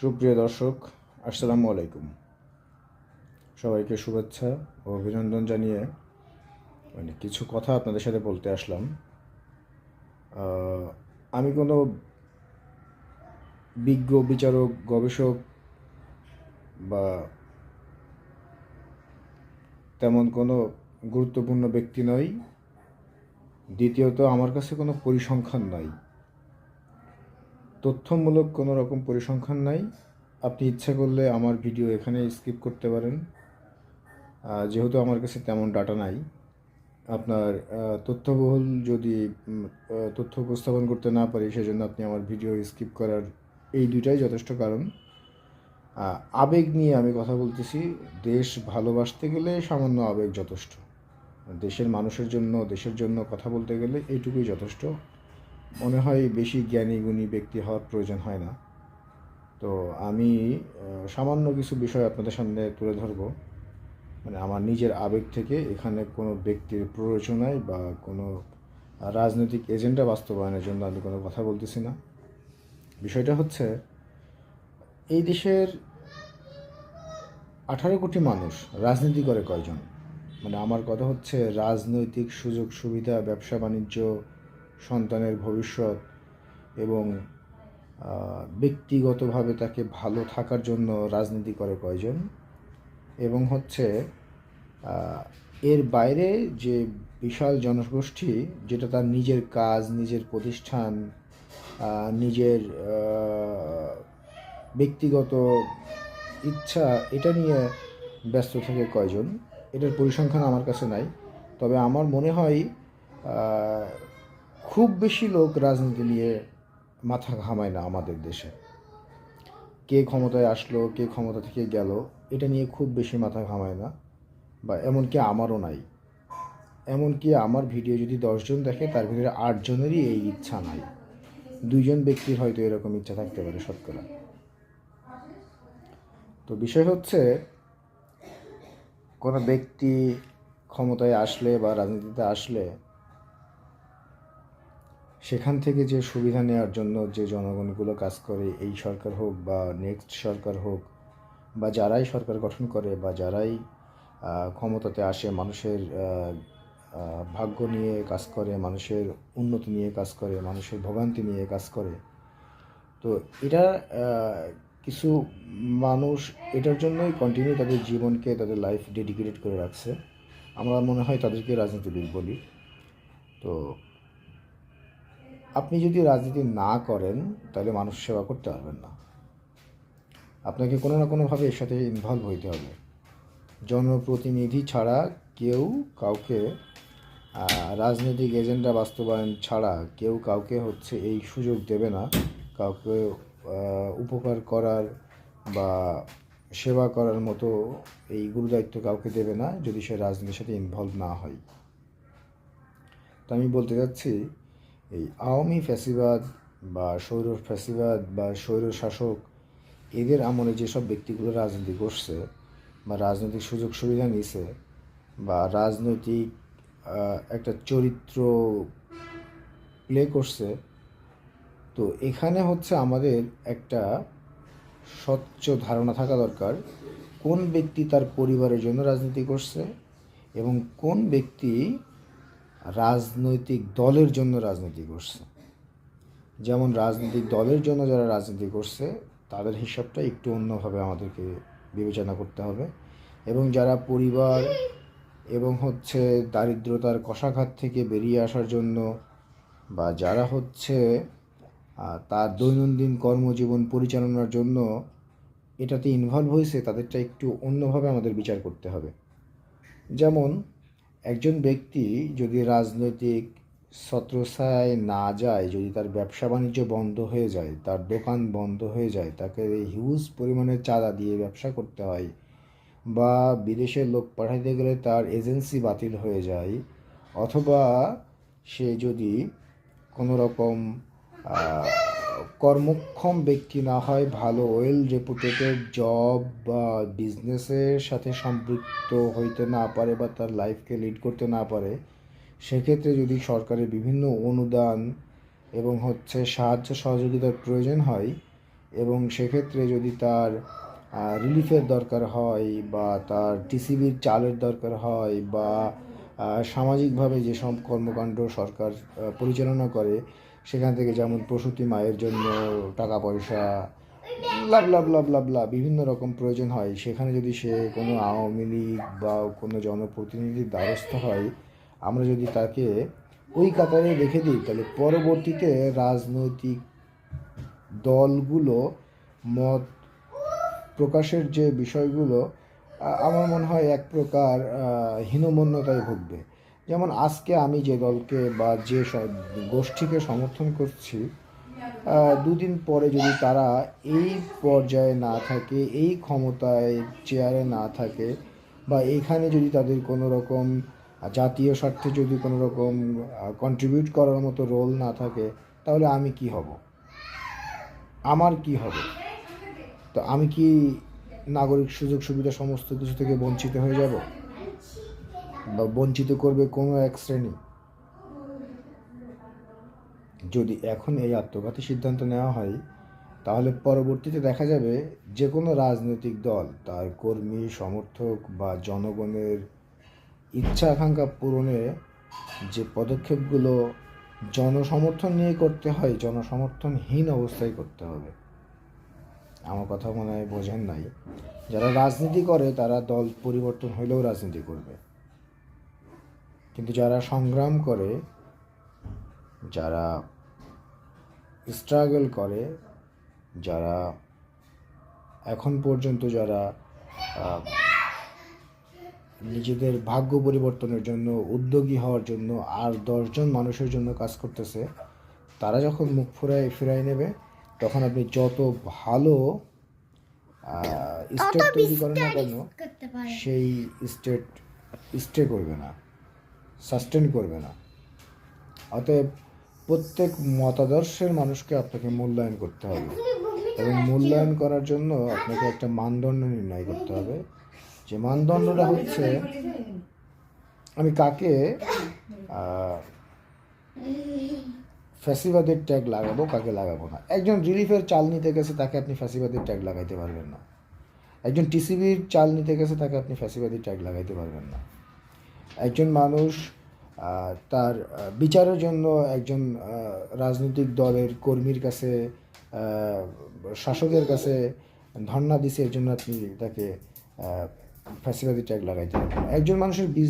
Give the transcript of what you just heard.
সুপ্রিয় দর্শক, আসসালামু আলাইকুম। সবাইকে শুভেচ্ছা ও অভিনন্দন জানিয়ে মানে কিছু কথা আপনাদের সাথে বলতে আসলাম। আমি কোনো বিজ্ঞ, বিচারক, গবেষক বা তেমন কোনো গুরুত্বপূর্ণ ব্যক্তি নই। দ্বিতীয়ত, আমার কাছে কোনো পরিসংখ্যান নাই। তথ্যমূলক কোনো রকম পরিসংখ্যান নাই। আপনি ইচ্ছা করলে আমার ভিডিও এখানে স্কিপ করতে পারেন। যেহেতু আমার কাছে তেমন ডাটা নাই। আপনার তথ্যবহুল যদি তথ্য উপস্থাপন করতে না পারি, সেজন্য আপনি আমার ভিডিও স্কিপ করার এই দুইটাই যথেষ্ট কারণ। আবেগ নিয়ে আমি কথা বলতেছি। দেশ ভালোবাসতে গেলে সামান্য আবেগ যথেষ্ট। দেশের মানুষের জন্য, দেশের জন্য কথা বলতে গেলে এইটুকুই যথেষ্ট। মনে হয় বেশি জ্ঞানী, গুণী ব্যক্তি হওয়ার প্রয়োজন হয় না। তো আমি সামান্য কিছু বিষয় আপনাদের সামনে তুলে ধরবো। মানে আমার নিজের আবেগ থেকে এখানে কোনো ব্যক্তির প্ররোচনায় বা কোনো রাজনৈতিক এজেন্ডা বাস্তবায়নের জন্য আমি কোনো কথা বলতেছি না। বিষয়টা হচ্ছে, এই দেশের আঠারো কোটি মানুষ রাজনীতি করে কয়জন? মানে আমার কথা হচ্ছে, রাজনৈতিক সুযোগ, সুবিধা, ব্যবসা, বাণিজ্য সন্তানের ভবিষ্যৎ এবং ব্যক্তিগতভাবে তাকে ভালো থাকার জন্য রাজনীতি করে কয়জন এবং হচ্ছে এর বাইরে যে বিশাল জনগোষ্ঠী যেটা তার নিজের কাজ, নিজের প্রতিষ্ঠান নিজের ব্যক্তিগত ইচ্ছা, এটা নিয়ে ব্যস্ত থাকে কয়জন, এটার পরিসংখ্যান আমার কাছে নাই। তবে আমার মনে হয় খুব বেশি লোক রাজনীতি নিয়ে মাথা ঘামায় না আমাদের দেশে। কে ক্ষমতায় আসলো, কে ক্ষমতা থেকে গেল, এটা নিয়ে খুব বেশি মাথা ঘামায় না, বা এমনকি আমারও নাই। এমনকি আমার ভিডিও যদি দশজন দেখে, তার ভিতরে আটজনেরই এই ইচ্ছা নাই। দুইজন ব্যক্তির হয়তো এরকম ইচ্ছা থাকতে পারে শতকরা। তো বিষয় হচ্ছে, কোনো ব্যক্তি ক্ষমতায় আসলে বা রাজনীতিতে আসলে সেখান থেকে যে সুবিধা নেওয়ার জন্য যে জনগণগুলো কাজ করে, এই সরকার হোক বা নেক্সট সরকার হোক, বা যারাই সরকার গঠন করে বা যারাই ক্ষমতাতে আসে, মানুষের ভাগ্য নিয়ে কাজ করে, মানুষের উন্নতি নিয়ে কাজ করে, মানুষের ভোগান্তি নিয়ে কাজ করে, তো এটা কিছু মানুষ এটার জন্যই কন্টিনিউ তাদের জীবনকে, তাদের লাইফ ডেডিকেটেড করে রাখছে। আমরা মনে হয় তাদেরকে রাজনীতিবিদ বলি। তো আপনি যদি রাজনীতি না করেন, তাহলে মানুষ সেবা করতে পারবেন না। আপনাকে কোনো না কোনোভাবে এর সাথে ইনভলভ হইতে হবে। জনপ্রতিনিধি ছাড়া কেউ কাউকে রাজনৈতিক এজেন্ডা বাস্তবায়ন ছাড়া কেউ কাউকে হচ্ছে এই সুযোগ দেবে না। কাউকে উপকার করার বা সেবা করার মতো এই গুরুদায়িত্ব কাউকে দেবে না, যদি সে রাজনীতির সাথে ইনভলভ না হয়। তো আমি বলতে চাচ্ছি এই আওয়ামী ফ্যাসিবাদ বা স্বৈর ফ্যাসিবাদ বা স্বৈর শাসক, এদের আমলে যেসব ব্যক্তিগুলো রাজনীতি করছে বা রাজনৈতিক সুযোগ সুবিধা নিছে বা রাজনৈতিক একটা চরিত্র প্লে করছে, তো এখানে হচ্ছে আমাদের একটা স্বচ্ছ ধারণা থাকা দরকার কোন ব্যক্তি তার পরিবারের জন্য রাজনীতি করছে এবং কোন ব্যক্তি রাজনৈতিক দলের জন্য রাজনীতি করছে। যেমন রাজনৈতিক দলের জন্য যারা রাজনীতি করছে, তাদের হিসাবটা একটু অন্যভাবে আমাদেরকে বিবেচনা করতে হবে। এবং যারা পরিবার এবং হচ্ছে দারিদ্রতার কষাঘাত থেকে বেরিয়ে আসার জন্য বা যারা হচ্ছে তার দৈনন্দিন কর্মজীবন পরিচালনার জন্য এটাতে ইনভলভ হয়েছে, তাদেরটা একটু অন্যভাবে আমাদের বিচার করতে হবে। যেমন একজন ব্যক্তি যদি রাজনৈতিক ছত্রছায়ায় না যায়, যদি তার ব্যবসা বাণিজ্য বন্ধ হয়ে যায়, তার দোকান বন্ধ হয়ে যায়, তাকে হিউজ পরিমাণে চাঁদা দিয়ে ব্যবসা করতে হয় বা বিদেশের লোক পাঠাইতে গেলে তার এজেন্সি বাতিল হয়ে যায়, অথবা সে যদি কোনো রকম কর্মক্ষম ব্যক্তি না হয় ভালো ওয়েল রেপুটেটেড জব বা বিজনেসের সাথে সম্পৃক্ত হইতে না পারে বা তার লাইফকে লিড করতে না পারে, সেক্ষেত্রে যদি সরকারের বিভিন্ন অনুদান এবং হচ্ছে সাহায্য সহযোগিতার প্রয়োজন হয় এবং সেক্ষেত্রে যদি তার রিলিফের দরকার হয় বা তার টিসিবির চালের দরকার হয় বা সামাজিকভাবে যেসব কর্মকাণ্ড সরকার পরিচালনা করে, সেখান থেকে যেমন প্রসূতি মায়ের জন্য টাকা পয়সা, লাভ লাভ লাভ লাভ লাভ, বিভিন্ন রকম প্রয়োজন হয়, সেখানে যদি সে কোনো আওয়ামী লীগ বা কোনো জনপ্রতিনিধির দ্বারস্থ হয়, আমরা যদি তাকে ওই কাতারে রেখে দিই, তাহলে পরবর্তীতে রাজনৈতিক দলগুলো মত প্রকাশের যে বিষয়গুলো আমার মনে হয় এক প্রকার হীনমন্যতায় ভুগবে। যেমন আজকে আমি যে দলকে বা যে গোষ্ঠীকে সমর্থন করছি দুদিন পরে যদি তারা এই পর্যায়ে না থাকে, এই ক্ষমতায় চেয়ারে না থাকে, বা এইখানে যদি তাদের কোনো রকম জাতীয় স্বার্থে যদি কোনো রকম কন্ট্রিবিউট করার মতো রোল না থাকে, তাহলে আমি কি হব? আমার কি হবে? তো আমি কি নাগরিক সুযোগ সুবিধা সমস্ত কিছু থেকে বঞ্চিত হয়ে যাব বা বঞ্চিত করবে কোনো এক শ্রেণি। যদি এখন এই আত্মঘাতী সিদ্ধান্ত নেওয়া হয়, তাহলে পরবর্তীতে দেখা যাবে যে কোনো রাজনৈতিক দল, তার কর্মী, সমর্থক বা জনগণের ইচ্ছা আকাঙ্ক্ষা পূরণে যে পদক্ষেপগুলো জনসমর্থন নিয়ে করতে হয়, জনসমর্থনহীন অবস্থায় করতে হবে। আমার কথা মনে হয় বোঝেন নাই। যারা রাজনীতি করে, তারা দল পরিবর্তন হইলেও রাজনীতি করবে। কিন্তু যারা সংগ্রাম করে, যারা স্ট্রাগল করে, যারা এখন পর্যন্ত যারা নিজেদের ভাগ্য পরিবর্তনের জন্য, উদ্যোগী হওয়ার জন্য, আর দশজন মানুষের জন্য কাজ করতেছে, তারা যখন মুখ ফুরায় ফিরাই নেবে তখন আপনি যত ভালো স্টেট তৈরি করেন না কেন সেই স্টেট স্টে করবে না সাস্টেন করবে না। অতএব প্রত্যেক মতাদর্শের মানুষকে আপনাকে মূল্যায়ন করতে হবে। এবং মূল্যায়ন করার জন্য আপনাকে একটা মানদণ্ড নির্ণয় করতে হবে। যে মানদণ্ডটা হচ্ছে আমি কাকে ফ্যাসিবাদের ট্যাগ লাগাবো, কাকে লাগাবো না। একজন রিলিফের চাল নিতে গেছে, তাকে আপনি ফ্যাসিবাদের ট্যাগ লাগাইতে পারবেন না। একজন টিসিবির চাল নিতে গেছে, তাকে আপনি ফ্যাসিবাদের ট্যাগ লাগাইতে পারবেন না। একজন মানুষ তার বিচারের জন্য একজন রাজনৈতিক দলের কর্মীর কাছে শাসকের কাছে ধর্ণা দিছে, এর জন্য আপনি তাকে ফ্যাসিবাদী ট্যাগ লাগাইতে পারবেন একজন মানুষের